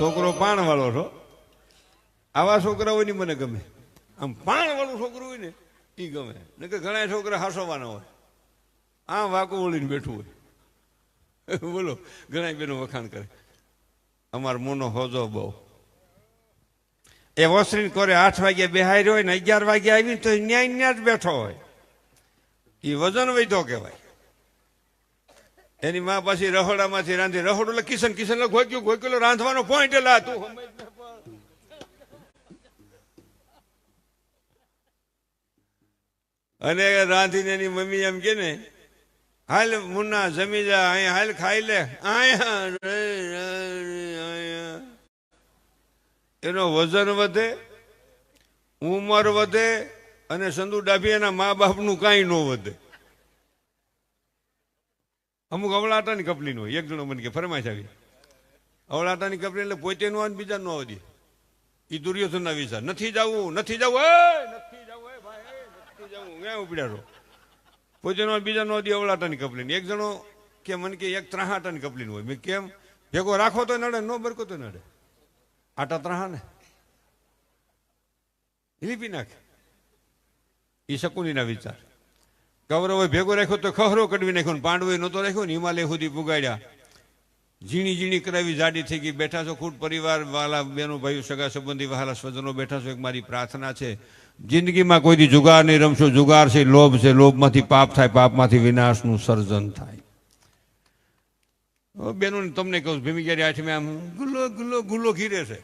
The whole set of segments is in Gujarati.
છોકરો પાણ વાળો છો. આવા છોકરાઓની મને ગમે. આમ પાણ વાળું છોકરું હોય ને એ ગમે. ને કે ઘણા છોકરા હાસવાના હોય. આ વાકો વળીને બેઠું હોય. બોલો ઘણા બેનો વખાણ કરે. અમાર મોનો હોજો બહુ. એ વસરીન કરે આઠ વાગે બેહાર્યો હોય ને અગિયાર વાગે આવીને તો ન્યાય ન્યા જ બેઠો હોય. એ વજન વૈધો કહેવાય. એની માં પાછી રહોડામાંથી રાંધી રહોડું એટલે કિશન કિશન એટલે ગોક્યું ગોક્યું રાંધવાનો પોઈન્ટ એલા તું. અને રાંધીને એની મમ્મી એમ કે ને, હાલ મુન્ના, જમી જા અહીંયા હાલ ખાઈ લે અહીંયા. એનો વજન વધે, ઉંમર વધે અને સંદુ ડાભી એના મા બાપનું કાંઈ ન વધે અમુક અવળાટાની કપલીનો હોય. એક જણો મને કે, ફરમાઈશ આવી. અવળાટાની કપલી એટલે પોતે નો આવે બીજા નો આવે એ દુર્યોધનના વિચાર. નથી જવું નથી જવું. એ, નથી જવું, એ ભાઈ નથી જવું. ક્યાં ઉપડ્યા છો પોતે નો બીજા નો દી અવળાટાની કપલી એક જણો કે, મને કે એક ત્રાહાટાની કપલી હોય. મેં કેમ? ભેગો રાખો તો નડે નો બરકો તો નડે. આટા ત્રાહા ને. લીપી નાખે. એ શકુનીના વિચાર. કૌરવે ભેગો રાખ્યો તો ખહરો કડવી નાખ્યો ને નહોતો રાખ્યો ને હિમાલય સુધી પુગાડ્યા. ઝીણી ઝીણી કરાવી જાડી થઈ ગઈ. બેઠા છો ખૂટ પરિવાર વાલા બેનો ભાઈઓ, સગા સંબંધી, વહાલા સ્વજનો બેઠા છો, એક મારી પ્રાર્થના છે. જિંદગીમાં કોઈ દી જુગાર નહીં રમશો. જુગાર છે, લોભ છે. લોભમાંથી પાપ થાય, પાપમાંથી વિનાશનું સર્જન થાય. બેનો, તમને કહું ભીમી ક્યારે આઠમી આમ ગુલ્લો ગુલ્લો ગુલ્લો ઘીરે છે.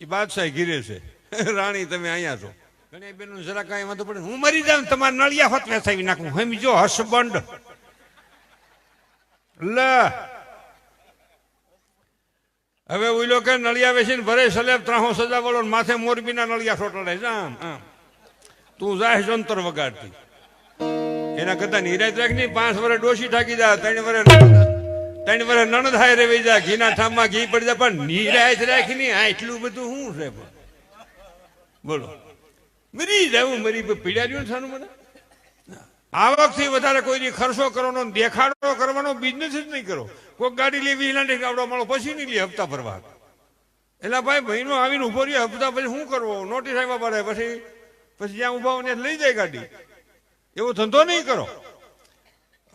એ બાદશાહ ઘીરે છે. રાણી, તમે અહીંયા છો. ઘણી બેનો જરા કાંઈ વાંધો પડે. હું મરી જાઉં તમારા નળિયા હોત વેસાવી નાખું. સમજો હસબન્ડ. લે. હવે ઓઈલો કે નળિયા વેસીને ભરે સલેબ ત્રાહો સજા વાળો માથે મોરબીના નળિયા છોટડે છે તું જાય જંતર વગાડતી. એના કરતા નિરાજ રાખની પાંચ વર્ષ ડોશી ઠાકી જા, ત્રણ વર્ષ ત્રણ વર્ષ નણદ હાય રેવી જા, ઘીના ઠામમાં ઘી પડી જાય પણ નિરાજ રાખની આટલું બધું શું છે? બોલો. મરી જાવું મરી પીડાડ્યું સાનું મને? આવકથી વધારે કોઈ ખર્ચો કરવાનો દેખાડો કરવાનો બિઝનેસ જ નહીં કરો. કોઈ ગાડી લેવી નહીં ગાવડો મળો પછી નહીં લે, હપ્તા ભરવા. એટલે ભાઈ, મહિનો આવીને ઊભો રહ્યો, હપ્તા પછી શું કરવો? નોટિસ આવ્યા પડે, પછી પછી જ્યાં ઊભા હોય લઈ જાય ગાડી. એવો ધંધો નહીં કરો.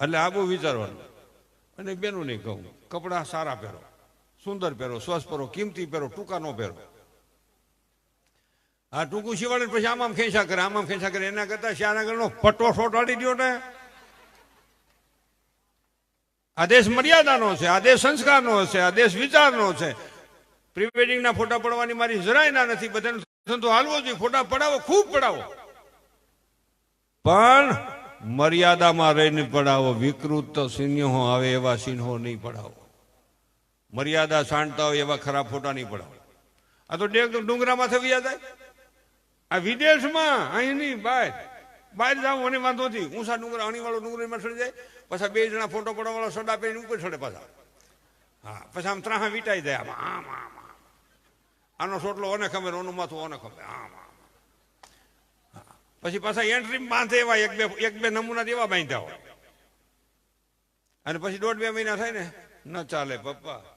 એટલે આ બહુ વિચારવાનું. અને બેનું નહીં કહું, કપડાં સારા પહેરો, સુંદર પહેરો, સ્વસ્થ પહેરો, કિંમતી પહેરો, ટૂંકા નો પહેરો. આ ટૂંકું શિવાડે પછી આમ ખેંચા કરે, આમ ખેંચા કરે. એના કરતા શ્યાનગરનો પટ્ટો ફોટાડી દો ને. આદેશ મર્યાદાનો છે આદેશ સંસ્કારનો છે આદેશ વિચારનો છે. પ્રી વેડિંગના ફોટા પડવાની મારી જરાય ના નથી. બધાને ધંધો હાલવો જોઈએ. ફોટા પડાવો, ખૂબ પડાવો. પણ મર્યાદામાં રહીને પડાવો. વિકૃત સિંહો આવે એવા સિંહો નહીં પડાવો. મર્યાદા સાંટતા હોય એવા ખરાબ ફોટા નહીં પડાવો. આ તો ડેક ડુંગરામાં થવી જાય. આ વિદેશમાં અહીંની બાય બહાર જાવ મને વાંધો નથી. ઊંચા ડુંગર અણીવાળો ડુંગરમાં સડી જાય, પાછા બે જણા ફોટો પડાવવાળો સડા પહેરીને ઉપર સડે પાછા. હા, પછી આમ ત્રાહા વીટાઈ જાય આમ. આમ આમ આમ. આનો સોટલો ઓને ખબર, ઓનું માથું ઓને ખબર. આમ આમ. પછી પાછા એન્ટ્રી બાંધે એવા એક બે એક બે નમૂના એવા બાંધ્યા હોય. અને પછી દોઢ બે મહિના થાય ને, ન ચાલે પપ્પા.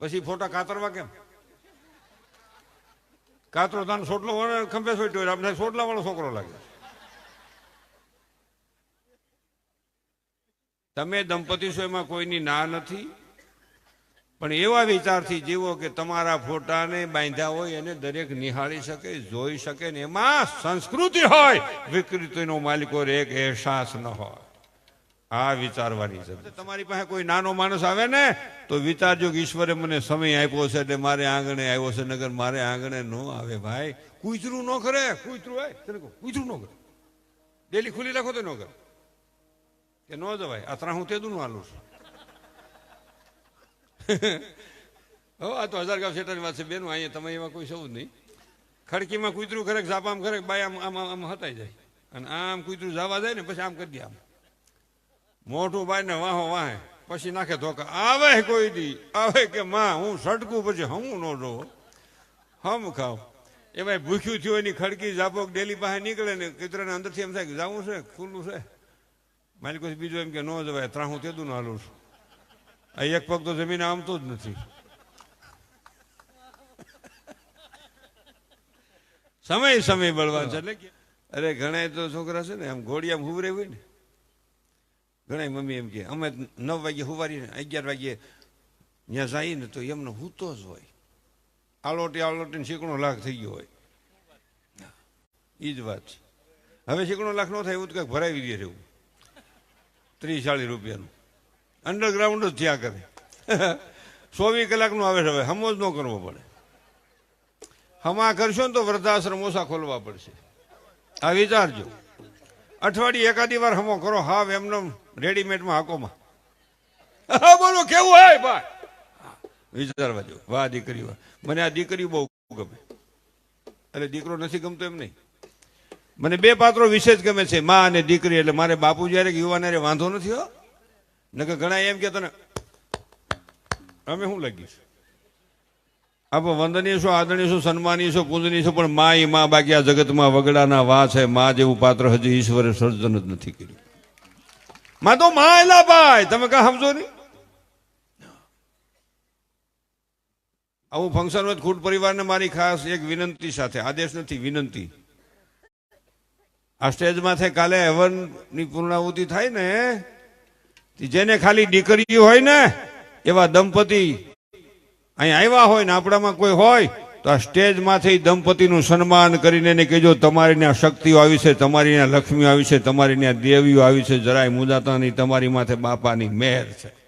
પછી ફોટા કાતરવા કેમ? કાતરો તાન હોય ખંભે સોટ્યો હોય, આપણે સોટલા વાળો છોકરો લાગે. તમે દંપતી છો, એમાં કોઈની ના નથી. પણ એવા વિચારથી જીવો કે તમારા ફોટાને બાંધ્યા હોય, એને દરેક નિહાળી શકે, જોઈ શકે ને એમાં સંસ્કૃતિ હોય. વિકૃતિનો માલિકો એક અહેસાસ ન હોય. આ વિચારવાની છે. તમારી પાસે કોઈ નાનો માણસ આવે ને, તો વિચારજો કે ઈશ્વરે મને સમય આપ્યો છે એટલે મારે આંગણે આવ્યો છે નગર મારે આંગણે ન આવે ભાઈ. કૂતરું ન કરે, કૂતરું હોય કૂતરું ન કરે. ડેલી ખુલી રાખો તો ન કરે. કે ન જવાય. આ હું તે તેદું આલું છું. હો, આ તો હજાર ગામ શેઠાની વાત છે. બેનું, અહીંયા તમે એમાં કોઈ સૌ નહીં. ખડકીમાં કૂતરું કરે ઝાપામ કરે બાય આમ આમ આમ હતાઈ જાય. અને આમ કૂતરું જવા જાય ને, પછી આમ કરી દે આમ. મોઢું બાય ને વાહો વાહે. પછી નાખે ધોકા, આવે કોઈ દી, આવે કે માં, હું સટકું પછી હું નો જો હમ ખાવ. એ ભાઈ ભૂખ્યું થયું, એની ખડકી ઝાપોક ડેલી પાસે નીકળે ને કૂતરાને અંદરથી એમ થાય કે જવું છે, ખુલ્લું છે. મારી કોઈ બીજું એમ કે, ન જવાય, ત્રાહું તેદું હાલું છું. આ એક પગ તો જમીને આમતો જ નથી. સમય સમય બળવાન છે, એટલે અરે ઘણા તો છોકરા છે ને, આમ ઘોડિયામ હુવરે હોય ને. ઘણા મમ્મી એમ કે, અમે નવ વાગે હુવારી અગિયાર વાગે ત્યાં જઈએ ને તો એમનો હૂતો જ હોય. આલોટી આલોટીને શીકણો લાખ થઈ ગયો હોય. એ જ વાત છે. હવે શીકણો લાખ ન થાય એવું તો કંઈક ભરાવી દે રહેવું. ત્રીસ ચાલીસ રૂપિયાનું. અંડરગ્રાઉન્ડ જ થયા કરે. ચોવીસ કલાકનું આવે છે હવે. હમો જ ન કરવો પડે. હમા કરશો ને તો વૃદ્ધાશ્રમ ઓછા ખોલવા પડશે. આ વિચારજો. અઠવાડિયે એકાદી વાર હમો કરો, હાવ એમનો રેડીમેડમાં હાકોમાં. હા, બોલો, કેવું હોય ભાઈ? વિચારવા જો વાહ, દીકરી, વાહ. મને આ દીકરી બહુ ગમે. એટલે દીકરો નથી ગમતો એમ નહીં. મને બે પાત્રો વિશેષ ગમે છે, માં અને દીકરી, એટલે મારે બાપુ જ્યારે યુવાન વાંધો નથી, હો. નકર ઘણા એમ કે તને અમે શું લાગીશ? આપણે વંદનીય છો, આદરણીય છો, સન્માનીય છો પૂજનીય છો, પણ મા એ મા બાકી આ જગતમાં વગડાના વા છે મા જેવું પાત્ર હજી ઈશ્વરે સર્જન જ નથી કર્યું. માં તો મા એલા ભાઈ. તમે કાં સમજો નહીં? આવું ફંક્શન હોય ખુદ પરિવારને મારી ખાસ એક વિનંતી સાથે. આદેશ નથી, વિનંતી. આ સ્ટેજમાં થાય, કાલે હવનની પૂર્ણાહુતિ થાય ને, જેને ખાલી દીકરીઓ હોય ને, એવા દંપતી અહીં આવ્યા હોય ને આપણામાં કોઈ હોય, તો આ સ્ટેજમાંથી દંપતીનું સન્માન કરીને એને કહેજો, તમારી ત્યાં શક્તિઓ આવી છે, તમારી ત્યાં લક્ષ્મીઓ આવી છે, તમારી ત્યાં દેવીઓ આવી છે, જરાય મુદાતાની તમારી માથે બાપાની મહેર છે.